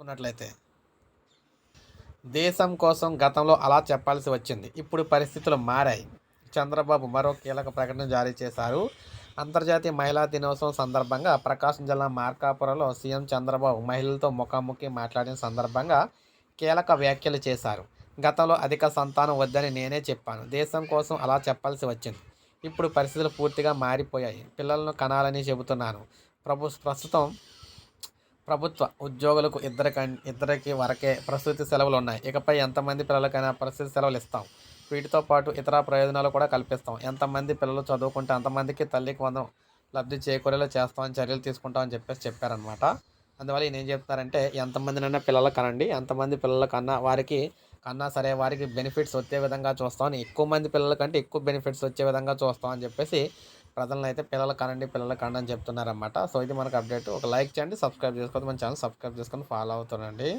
ఉన్నట్లయితే దేశం కోసం గతంలో అలా చెప్పాల్సి వచ్చింది. ఇప్పుడు పరిస్థితులు మారాయి. చంద్రబాబు మరో కీలక ప్రకటన జారీ చేశారు. అంతర్జాతీయ మహిళా దినోత్సవం సందర్భంగా ప్రకాశం జిల్లా మార్కాపురంలో సీఎం చంద్రబాబు మహిళలతో ముఖాముఖి మాట్లాడిన సందర్భంగా కీలక వ్యాఖ్యలు చేశారు. గతంలో అధిక సంతానం వద్దని నేనే చెప్పాను. దేశం కోసం అలా చెప్పాల్సి వచ్చింది. ఇప్పుడు పరిస్థితులు పూర్తిగా మారిపోయాయి. పిల్లలను కనాలని చెబుతున్నాను. ప్రభు ప్రస్తుతం ప్రభుత్వ ఉద్యోగులకు ఇద్దరికి ఇద్దరికి వరకే ప్రసూతి సెలవులు ఉన్నాయి. ఇకపై ఎంతమంది పిల్లలకైనా ప్రసూతి సెలవులు ఇస్తాం. వీటితో పాటు ఇతర ప్రయోజనాలు కూడా కల్పిస్తాం. ఎంతమంది పిల్లలు చదువుకుంటే అంతమందికి తల్లికి వందం లబ్ధి చేకూరేలా చేస్తామని చర్యలు తీసుకుంటామని చెప్పేసి చెప్పారనమాట అందువల్ల ఈయన ఏం చెప్తారంటే ఎంతమందినైనా పిల్లలు కనండి. ఎంతమంది పిల్లల కన్నా వారికి కన్నా సరే వారికి బెనిఫిట్స్ వచ్చే విధంగా చూస్తామని ఎక్కువ మంది పిల్లల కంటే ఎక్కువ బెనిఫిట్స్ వచ్చే విధంగా చూస్తామని చెప్పేసి ప్రజలను అయితే పిల్లలు కనండి పిల్లలు కనండి అని చెప్తున్నారన్నమాట. సో ఇది మనకు అప్డేట్ ఒక లైక్ చేయండి సబ్స్క్రైబ్ చేసుకోవద్దు. మన ఛానల్ సబ్స్క్రైబ్ చేసుకొని ఫాలో అవుతానండి